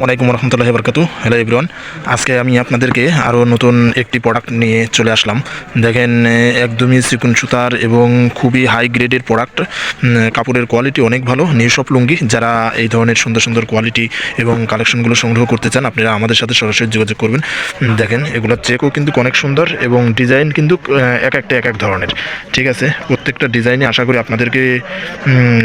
ওয়ালাইকুম রহমতুল্লাহ বরকাতু hello everyone আজকে আমি আপনাদেরকে আরও নতুন একটি প্রোডাক্ট নিয়ে চলে আসলাম। দেখেন, একদমই চিকুন সুতার এবং খুবই হাই গ্রেডের প্রোডাক্ট কাপড়ের কোয়ালিটি অনেক ভালো। নিউশপ লুঙ্গি, যারা এই ধরনের সুন্দর সুন্দর কোয়ালিটি এবং কালেকশনগুলো সংগ্রহ করতে চান, আপনারা আমাদের সাথে সরাসরি যোগাযোগ করবেন। দেখেন এগুলোর চেকও কিন্তু অনেক সুন্দর এবং ডিজাইন কিন্তু এক একটা, এক এক ধরনের। ঠিক আছে? প্রত্যেকটা ডিজাইনে আশা করি আপনাদেরকে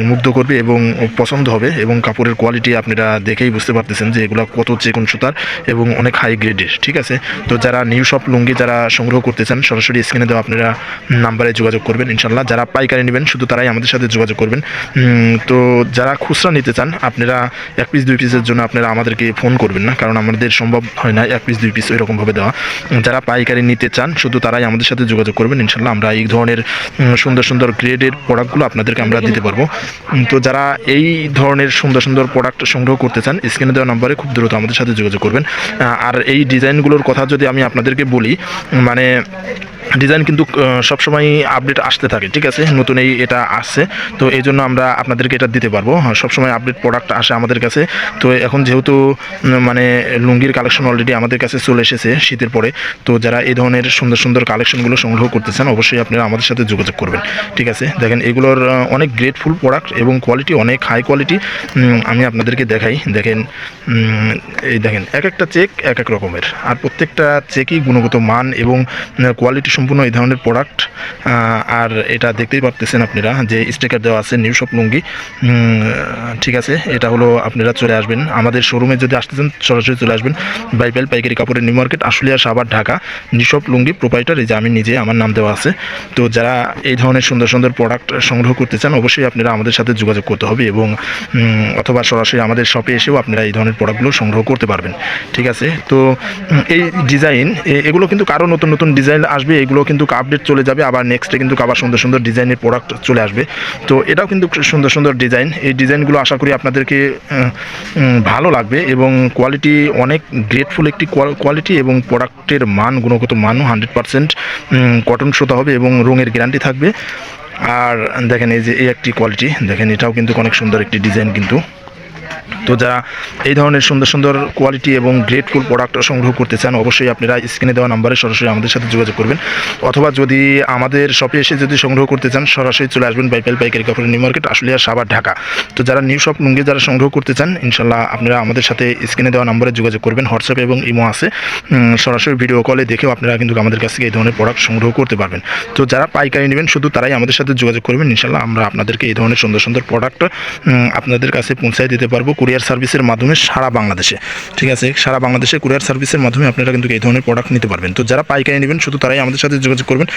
মুগ্ধ করবে এবং পছন্দ হবে এবং কাপড়ের কোয়ালিটি আপনারা দেখেই বুঝতে পারতেছেন যে এগুলো কত চেকুন সুতার এবং অনেক হাই গ্রেডের ঠিক আছে? তো যারা নিউ শপ লুঙ্গি যারা সংগ্রহ করতে চান সরাসরি স্ক্রিনে দেওয়া আপনারা নাম্বারে যোগাযোগ করবেন ইনশাল্লাহ। যারা পাইকারি নেবেন, শুধু তারাই আমাদের সাথে যোগাযোগ করবেন। তো যারা খুচরা নিতে চান, আপনারা এক পিস দুই পিসের জন্য আপনারা আমাদেরকে ফোন করবেন না, কারণ আমাদের সম্ভব হয় না এক পিস দুই পিস ওইরকমভাবে দেওয়া। যারা পাইকারি নিতে চান, শুধু তারাই আমাদের সাথে যোগাযোগ করবেন ইনশাল্লাহ। আমরা এই ধরনের সুন্দর সুন্দর গ্রেডের প্রোডাক্টগুলো আপনাদেরকে আমরা দিতে পারব। তো যারা এই ধরনের সুন্দর সুন্দর প্রোডাক্ট সংগ্রহ করতে চান স্ক্রিনে দেওয়া নম্বরে খুব দ্রুত আমাদের সাথে যোগাযোগ করবেন। আর এই ডিজাইনগুলোর কথা যদি আমি আপনাদেরকে বলি মানে ডিজাইন কিন্তু সবসময় আপডেট আসতে থাকে ঠিক আছে? নতুন এই এটা আসছে। তো এই জন্য আমরা আপনাদেরকে এটা দিতে পারব। হ্যাঁ, সবসময় আপডেট প্রোডাক্ট আসে আমাদের কাছে। তো এখন যেহেতু মানে লুঙ্গির কালেকশন অলরেডি আমাদের কাছে চলে এসেছে শীতের পরে তো যারা এই ধরনের সুন্দর সুন্দর কালেকশনগুলো সংগ্রহ করতে চান অবশ্যই আপনারা আমাদের সাথে যোগাযোগ করবেন ঠিক আছে? দেখেন এগুলোর অনেক গ্রেটফুল প্রোডাক্ট এবং কোয়ালিটি অনেক হাই কোয়ালিটি আমি আপনাদেরকে দেখাই। দেখেন এই দেখেন এক একটা চেক এক এক রকমের। আর প্রত্যেকটা চেকই গুণগত মান এবং কোয়ালিটি সম্পূর্ণ এই ধরনের প্রোডাক্ট আর এটা দেখতেই পারতেছেন আপনারা যে স্টিকার দেওয়া আছে নিউ শপ লুঙ্গি। ঠিক আছে, এটা হলো আপনারা চলে আসবেন। আমাদের শোরুমে যদি আসতে চান সরাসরি চলে আসবেন। বাইবেল পাইকারি কাপড়ের নিউ মার্কেট আশুলিয়া সাবার ঢাকা। নিশপ লুঙ্গি প্রোপাইটার এই যে আমি নিজে আমার নাম দেওয়া আছে। তো যারা এই ধরনের সুন্দর সুন্দর প্রোডাক্ট সংগ্রহ করতে চান, অবশ্যই আপনারা আমাদের সাথে যোগাযোগ করতে হবে এবং অথবা সরাসরি আমাদের শপে এসেও আপনারা এই ধরনের প্রোডাক্টগুলো সংগ্রহ করতে পারবেন। ঠিক আছে, তো এই ডিজাইন এগুলো কিন্তু কারও নতুন নতুন ডিজাইন আসবে এগুলো কিন্তু আপডেট চলে যাবে। আবার নেক্সটে কিন্তু আবার সুন্দর সুন্দর ডিজাইনের প্রোডাক্ট চলে আসবে। তো এটাও কিন্তু সুন্দর সুন্দর ডিজাইন এই ডিজাইনগুলো আশা করি আপনাদেরকে ভালো লাগবে এবং কোয়ালিটি অনেক গ্রেটফুল একটি কোয়ালিটি এবং প্রোডাক্টের মান, গুণগত মানও হান্ড্রেড পারসেন্ট কটন সুতা হবে এবং রঙের গ্যারান্টি থাকবে। আর দেখেন এই যে এই একটি কোয়ালিটি দেখেন এটাও কিন্তু অনেক সুন্দর একটি ডিজাইন কিন্তু। তো যারা এই ধরনের সুন্দর সুন্দর কোয়ালিটি এবং গ্রেটফুল প্রোডাক্ট সংগ্রহ করতে চান, অবশ্যই আপনারা স্ক্রিনে দেওয়া নাম্বারে সরাসরি আমাদের সাথে যোগাযোগ করবেন। অথবা যদি আমাদের শপে এসে যদি সংগ্রহ করতে চান, সরাসরি চলে আসবেন বাইপেল পাইকারি কাপড়ের নিউ মার্কেট আশুলিয়া সাবার ঢাকা। তো যারা নিউ শপ লুঙ্গি যারা সংগ্রহ করতে চান, ইনশাল্লাহ আপনারা আমাদের সাথে স্ক্রিনে দেওয়া নাম্বারে যোগাযোগ করবেন। হোয়াটসঅ্যাপ এবং ইমো আছে। সরাসরি ভিডিও কলে দেখেও আপনারা কিন্তু আমাদের কাছ থেকে এই ধরনের প্রোডাক্ট সংগ্রহ করতে পারবেন। তো যারা পাইকারি নেবেন, শুধু তারাই আমাদের সাথে যোগাযোগ করবেন। ইনশাল্লাহ আমরা আপনাদেরকে এই ধরনের সুন্দর সুন্দর প্রোডাক্ট আপনাদের কাছে পৌঁছায় দিতে পারব। কুরিয়ার সার্ভিসের মাধ্যমে সারা বাংলাদেশে, ঠিক আছে? সারা বাংলাদেশে কুরিয়ার সার্ভিসের মাধ্যমে আপনারা কিন্তু এই ধরনের প্রোডাক্ট নিতে পারবেন। তো যারা পাইকারি নেবেন, শুধু তারাই আমাদের সাথে যোগাযোগ করবেন।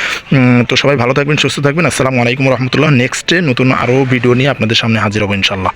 তো সবাই ভালো থাকবেন, সুস্থ থাকবেন। আসসালামু আলাইকুম রহমতুল্লাহ। নেক্সটে নতুন আরও ভিডিও নিয়ে আপনাদের সামনে হাজির হব ইনশাল্লাহ